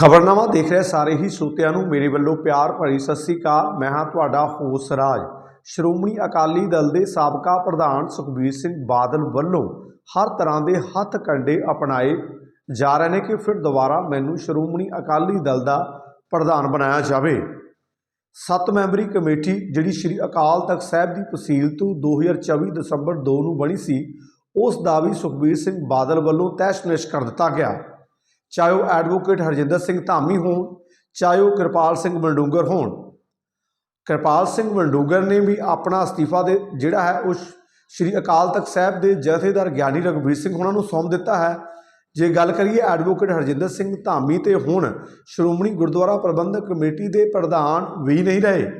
ਖਬਰਨਾਮਾ ਦੇਖ ਰਹੇ ਸਾਰੇ ਹੀ ਸੋਤਿਆਂ ਨੂੰ ਮੇਰੇ ਵੱਲੋਂ ਪਿਆਰ ਭਰੀ ਸਤਿ ਸ੍ਰੀ ਅਕਾਲ। ਮੈਂ ਹਾਂ ਤੁਹਾਡਾ ਹੋਸ ਰਾਜ। ਸ਼੍ਰੋਮਣੀ ਅਕਾਲੀ ਦਲ ਦੇ ਸਾਬਕਾ ਪ੍ਰਧਾਨ ਸੁਖਬੀਰ ਸਿੰਘ ਬਾਦਲ ਵੱਲੋਂ ਹਰ ਤਰ੍ਹਾਂ ਦੇ ਹੱਥ ਕੰਡੇ ਅਪਣਾਏ ਜਾ ਰਹੇ ਨੇ ਕਿ ਫਿਰ ਦੁਬਾਰਾ ਮੈਨੂੰ ਸ਼੍ਰੋਮਣੀ ਅਕਾਲੀ ਦਲ ਦਾ ਪ੍ਰਧਾਨ ਬਣਾਇਆ ਜਾਵੇ। ਸੱਤ ਮੈਂਬਰੀ ਕਮੇਟੀ ਜਿਹੜੀ ਸ੍ਰੀ ਅਕਾਲ ਤਖਤ ਸਾਹਿਬ ਦੀ ਤਹਿਸੀਲ ਤੋਂ 2024 ਦਸੰਬਰ 2 ਨੂੰ ਬਣੀ ਸੀ, ਉਸ ਦਾ ਵੀ ਸੁਖਬੀਰ ਸਿੰਘ ਬਾਦਲ ਵੱਲੋਂ ਤੈਸ਼-ਨੈਸ਼ ਕਰ ਦਿੱਤਾ ਗਿਆ। ਚਾਹੇ ਉਹ ਐਡਵੋਕੇਟ ਹਰਜਿੰਦਰ ਸਿੰਘ ਧਾਮੀ ਹੋਣ, ਚਾਹੇ ਉਹ ਕਿਰਪਾਲ ਸਿੰਘ ਮੰਡੂੰਗਰ ਹੋਣ। ਕਿਰਪਾਲ ਸਿੰਘ ਮੰਡੂੰਗਰ ਨੇ ਵੀ ਆਪਣਾ ਅਸਤੀਫਾ ਦੇ, ਜਿਹੜਾ ਹੈ ਉਹ ਸ੍ਰੀ ਅਕਾਲ ਤਖਤ ਸਾਹਿਬ ਦੇ ਜਥੇਦਾਰ ਗਿਆਨੀ ਰਘਬੀਰ ਸਿੰਘ ਉਹਨਾਂ ਨੂੰ ਸੌਂਪ ਦਿੱਤਾ ਹੈ। ਜੇ ਗੱਲ ਕਰੀਏ ਐਡਵੋਕੇਟ ਹਰਜਿੰਦਰ ਸਿੰਘ ਧਾਮੀ ਤੇ ਹੁਣ ਸ਼੍ਰੋਮਣੀ ਗੁਰਦੁਆਰਾ ਪ੍ਰਬੰਧਕ ਕਮੇਟੀ ਦੇ ਪ੍ਰਧਾਨ ਵੀ ਨਹੀਂ ਰਹੇ।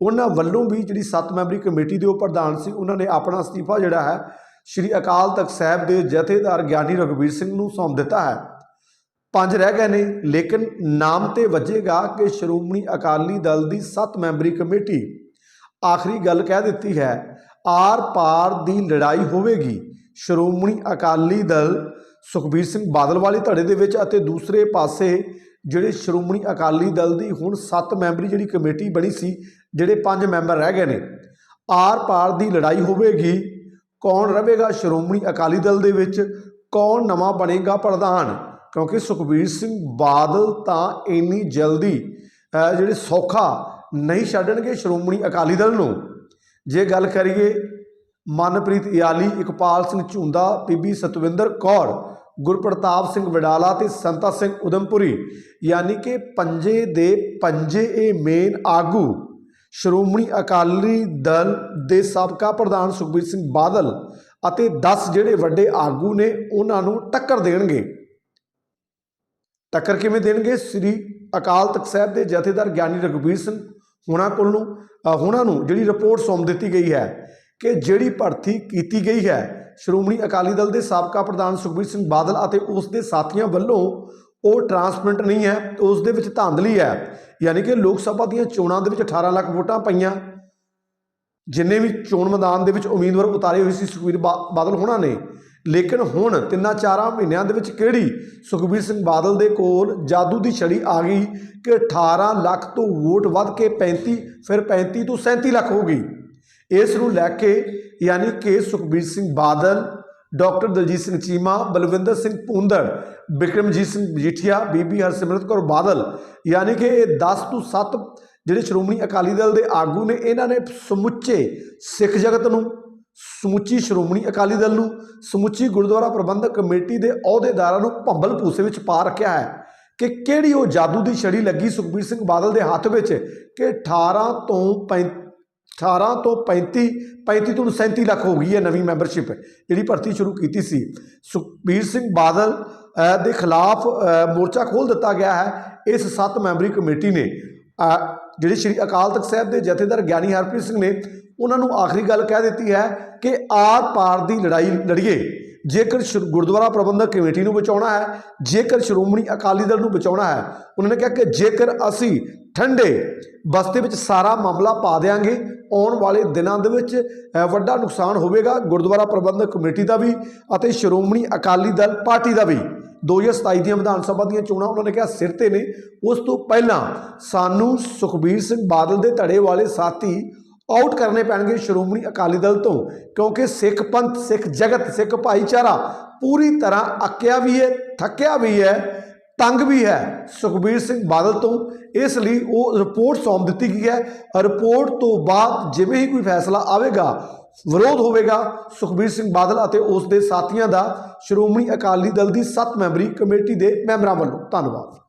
ਉਹਨਾਂ ਵੱਲੋਂ ਵੀ ਜਿਹੜੀ ਸੱਤ ਮੈਂਬਰੀ ਕਮੇਟੀ ਦੇ ਉਹ ਪ੍ਰਧਾਨ ਸੀ, ਉਹਨਾਂ ਨੇ ਆਪਣਾ ਅਸਤੀਫਾ ਜਿਹੜਾ ਹੈ ਸ੍ਰੀ ਅਕਾਲ ਤਖਤ ਸਾਹਿਬ ਦੇ ਜਥੇਦਾਰ ਗਿਆਨੀ ਰਘਬੀਰ ਸਿੰਘ ਨੂੰ ਸੌਂਪ ਦਿੱਤਾ ਹੈ। ਪੰਜ ਰਹਿ ਗਏ ਨੇ, ਲੇਕਿਨ ਨਾਮ ਤੇ ਵੱਜੇਗਾ ਕਿ ਸ਼੍ਰੋਮਣੀ ਅਕਾਲੀ ਦਲ ਦੀ ਸੱਤ ਮੈਂਬਰੀ ਕਮੇਟੀ। ਆਖਰੀ ਗੱਲ ਕਹਿ ਦਿੱਤੀ ਹੈ, ਆਰ ਪਾਰ ਦੀ ਲੜਾਈ ਹੋਵੇਗੀ। ਸ਼੍ਰੋਮਣੀ ਅਕਾਲੀ ਦਲ ਸੁਖਬੀਰ ਸਿੰਘ ਬਾਦਲ ਵਾਲੀ ਧੜੇ ਦੇ ਵਿੱਚ ਅਤੇ ਦੂਸਰੇ ਪਾਸੇ ਜਿਹੜੇ ਸ਼੍ਰੋਮਣੀ ਅਕਾਲੀ ਦਲ ਦੀ ਹੁਣ ਸੱਤ ਮੈਂਬਰੀ ਜਿਹੜੀ ਕਮੇਟੀ ਬਣੀ ਸੀ, ਜਿਹੜੇ ਪੰਜ ਮੈਂਬਰ ਰਹਿ ਗਏ ਨੇ। ਆਰ ਪਾਰ ਦੀ ਲੜਾਈ ਹੋਵੇਗੀ, ਕੌਣ ਰਹੇਗਾ ਸ਼੍ਰੋਮਣੀ ਅਕਾਲੀ ਦਲ ਦੇ ਵਿੱਚ, ਕੌਣ ਨਵਾਂ ਬਣੇਗਾ ਪ੍ਰਧਾਨ? ਕਿਉਂਕਿ ਸੁਖਬੀਰ ਸਿੰਘ ਬਾਦਲ ਤਾਂ ਇੰਨੀ ਜਲਦੀ ਅਹ, ਜਿਹੜੇ ਸੌਖਾ ਨਹੀਂ ਛੱਡਣਗੇ ਸ਼੍ਰੋਮਣੀ ਅਕਾਲੀ ਦਲ ਨੂੰ। ਜੇ ਗੱਲ ਕਰੀਏ ਮਨਪ੍ਰੀਤ ਇਆਲੀ ਇਕਪਾਲ ਸਿੰਘ ਝੁੰਦਾ ਬੀਬੀ ਸਤਵਿੰਦਰ ਕੌਰ ਗੁਰਪ੍ਰਤਾਪ ਸਿੰਘ ਵਡਾਲਾ ਤੇ ਸੰਤਾ ਸਿੰਘ ਉਦਮਪੁਰੀ ਯਾਨੀ ਕਿ ਪੰਜੇ ਦੇ ਪੰਜੇ ਇਹ ਮੇਨ ਆਗੂ ਸ਼੍ਰੋਮਣੀ ਅਕਾਲੀ ਦਲ ਦੇ ਸਾਬਕਾ ਪ੍ਰਧਾਨ ਸੁਖਬੀਰ ਸਿੰਘ ਬਾਦਲ ਅਤੇ 10 ਜਿਹੜੇ ਵੱਡੇ ਆਗੂ ਨੇ ਉਹਨਾਂ ਨੂੰ ਟੱਕਰ ਦੇਣਗੇ। ਟੱਕਰ ਕਿਵੇਂ ਦੇਣਗੇ? ਸ੍ਰੀ ਅਕਾਲ ਤਖਤ ਸਾਹਿਬ ਦੇ ਜਥੇਦਾਰ ਗਿਆਨੀ ਰਘਬੀਰ ਸਿੰਘ ਹੁਣਾਂ ਕੋਲ ਨੂੰ ਹੁਣਾਂ ਨੂੰ ਜਿਹੜੀ ਰਿਪੋਰਟ ਸੌਂਪ ਦਿੱਤੀ ਗਈ ਹੈ ਕਿ ਜਿਹੜੀ ਭਰਤੀ ਕੀਤੀ ਗਈ ਹੈ, ਸ਼੍ਰੋਮਣੀ ਅਕਾਲੀ ਦਲ ਦੇ ਸਾਬਕਾ ਪ੍ਰਧਾਨ ਸੁਖਬੀਰ ਸਿੰਘ ਬਾਦਲ ਅਤੇ ਉਸ ਦੇ ਸਾਥੀਆਂ ਵੱਲੋਂ ਉਹ ਟਰਾਂਸਪਰੈਂਟ ਨਹੀਂ ਹੈ, ਉਸ ਦੇ ਵਿੱਚ ਧਾਂਦਲੀ ਹੈ। ਯਾਨੀ ਕਿ ਲੋਕ ਸਭਾ ਦੀਆਂ ਚੋਣਾਂ ਦੇ ਵਿੱਚ 18 ਲੱਖ ਵੋਟਾਂ ਪਈਆਂ। ਜਿੰਨੇ ਵੀ ਚੋਣ ਮੈਦਾਨ ਦੇ ਵਿੱਚ ਉਮੀਦਵਾਰ ਉਤਾਰੇ ਹੋਏ ਸੀ ਸੁਖਬੀਰ ਬਾ- ਬਾਦਲ ਹੋਣਾ ਨੇ ਲੇਕਿਨ ਹੁਣ ਤਿੰਨਾਂ ਚਾਰਾਂ ਮਹੀਨਿਆਂ ਦੇ ਵਿੱਚ ਕਿਹੜੀ ਸੁਖਬੀਰ ਸਿੰਘ ਬਾਦਲ ਦੇ ਕੋਲ ਜਾਦੂ ਦੀ ਛੜੀ ਆ ਗਈ ਕਿ 18 ਲੱਖ ਤੋਂ ਵੋਟ ਵੱਧ ਕੇ 35 ਫਿਰ 35 ਤੋਂ 37 ਲੱਖ ਹੋ ਗਈ ਇਸ ਨੂੰ ਲੈ ਕੇ ਯਾਨੀ ਕਿ ਸੁਖਬੀਰ ਸਿੰਘ ਬਾਦਲ, ਡਾਕਟਰ ਦਲਜੀਤ ਸਿੰਘ ਚੀਮਾ, ਬਲਵਿੰਦਰ ਸਿੰਘ ਭੁੰਦੜ ਬਿਕਰਮਜੀਤ ਸਿੰਘ ਮਜੀਠੀਆ, ਬੀਬੀ ਹਰਸਿਮਰਤ ਕੌਰ ਬਾਦਲ, ਯਾਨੀ ਕਿ ਇਹ 10 ਤੋਂ 7 ਜਿਹੜੇ ਸ਼੍ਰੋਮਣੀ ਅਕਾਲੀ ਦਲ ਦੇ ਆਗੂ ਨੇ, ਇਹਨਾਂ ਨੇ ਸਮੁੱਚੇ ਸਿੱਖ ਜਗਤ ਨੂੰ ਸਮੁੱਚੀ ਸ਼੍ਰੋਮਣੀ ਅਕਾਲੀ ਦਲ ਨੂੰ ਸਮੁੱਚੀ ਗੁਰਦੁਆਰਾ ਪ੍ਰਬੰਧਕ ਕਮੇਟੀ ਦੇ ਅਹੁਦੇਦਾਰਾਂ ਨੂੰ ਭੰਬਲ ਭੂਸੇ ਵਿੱਚ ਪਾ ਰੱਖਿਆ ਹੈ ਕਿ ਕਿਹੜੀ ਉਹ ਜਾਦੂ ਦੀ ਛੜੀ ਲੱਗੀ ਸੁਖਬੀਰ ਸਿੰਘ ਬਾਦਲ ਦੇ ਹੱਥ ਵਿੱਚ ਕਿ 18 ਤੋਂ 35 18 ਤੋਂ 35 35 ਤੋਂ 37 ਲੱਖ ਹੋ ਗਈ ਹੈ ਨਵੀਂ ਮੈਂਬਰਸ਼ਿਪ, ਜਿਹੜੀ ਭਰਤੀ ਸ਼ੁਰੂ ਕੀਤੀ ਸੀ। ਸੁਖਬੀਰ ਸਿੰਘ ਬਾਦਲ ਦੇ ਖਿਲਾਫ ਮੋਰਚਾ ਖੋਲ ਦਿੱਤਾ ਗਿਆ ਹੈ। ਇਸ ਸੱਤ ਮੈਂਬਰੀ ਕਮੇਟੀ ਨੇ ਜਿਹੜੇ ਸ੍ਰੀ ਅਕਾਲ ਤਖਤ ਸਾਹਿਬ ਦੇ ਜਥੇਦਾਰ ਗਿਆਨੀ ਹਰਪ੍ਰੀਤ ਸਿੰਘ ਨੇ ਉਹਨਾਂ ਨੂੰ ਆਖਰੀ ਗੱਲ ਕਹਿ ਦਿੱਤੀ ਹੈ ਕਿ ਆਰ ਪਾਰ ਦੀ ਲੜਾਈ ਲੜੀਏ। ਜੇਕਰ ਸ਼੍ਰ- ਗੁਰਦੁਆਰਾ ਪ੍ਰਬੰਧਕ ਕਮੇਟੀ ਨੂੰ ਬਚਾਉਣਾ ਹੈ, ਜੇਕਰ ਸ਼੍ਰੋਮਣੀ ਅਕਾਲੀ ਦਲ ਨੂੰ ਬਚਾਉਣਾ ਹੈ, ਉਹਨਾਂ ਨੇ ਕਿਹਾ ਕਿ ਜੇਕਰ ਅਸੀਂ ਠੰਡੇ ਬਸਤੇ ਵਿੱਚ ਸਾਰਾ ਮਾਮਲਾ ਪਾ ਦੇਾਂਗੇ ਆਉਣ ਵਾਲੇ ਦਿਨਾਂ ਦੇ ਵਿੱਚ ਵੱਡਾ ਨੁਕਸਾਨ ਹੋਵੇਗਾ, ਗੁਰਦੁਆਰਾ ਪ੍ਰਬੰਧਕ ਕਮੇਟੀ ਦਾ ਵੀ ਅਤੇ ਸ਼੍ਰੋਮਣੀ ਅਕਾਲੀ ਦਲ ਪਾਰਟੀ ਦਾ ਵੀ। 2027 ਦੀਆਂ ਵਿਧਾਨ ਸਭਾ ਦੀਆਂ ਚੋਣਾਂ ਉਹਨਾਂ ਨੇ ਕਿਹਾ ਸਿਰ ਤੇ ਨੇ। ਉਸ ਤੋਂ ਪਹਿਲਾਂ ਸਾਨੂੰ ਸੁਖਬੀਰ ਸਿੰਘ ਬਾਦਲ ਦੇ ਧੜੇ ਵਾਲੇ ਸਾਥੀ ਆਊਟ ਕਰਨੇ ਪੈਣਗੇ ਸ਼੍ਰੋਮਣੀ ਅਕਾਲੀ ਦਲ ਤੋਂ, ਕਿਉਂਕਿ ਸਿੱਖ ਪੰਥ, ਸਿੱਖ ਜਗਤ, ਸਿੱਖ ਭਾਈਚਾਰਾ ਪੂਰੀ ਤਰ੍ਹਾਂ ਅੱਕਿਆ ਵੀ ਹੈ, ਥੱਕਿਆ ਵੀ ਹੈ, ਤੰਗ ਵੀ ਹੈ ਸੁਖਬੀਰ ਸਿੰਘ ਬਾਦਲ ਤੋਂ। ਇਸ ਲਈ ਉਹ ਰਿਪੋਰਟ ਸੌਂਪ ਦਿੱਤੀ ਗਈ ਹੈ। ਰਿਪੋਰਟ ਤੋਂ ਬਾਅਦ ਜਿਵੇਂ ਹੀ ਕੋਈ ਫੈਸਲਾ ਆਵੇਗਾ ਵਿਰੋਧ ਹੋਵੇਗਾ ਸੁਖਬੀਰ ਸਿੰਘ ਬਾਦਲ ਅਤੇ ਉਸ ਦੇ ਸਾਥੀਆਂ ਦਾ। ਸ਼੍ਰੋਮਣੀ ਅਕਾਲੀ ਦਲ ਦੀ 7 ਮੈਂਬਰੀ ਕਮੇਟੀ ਦੇ ਮੈਂਬਰਾਂ ਵੱਲੋਂ। ਧੰਨਵਾਦ।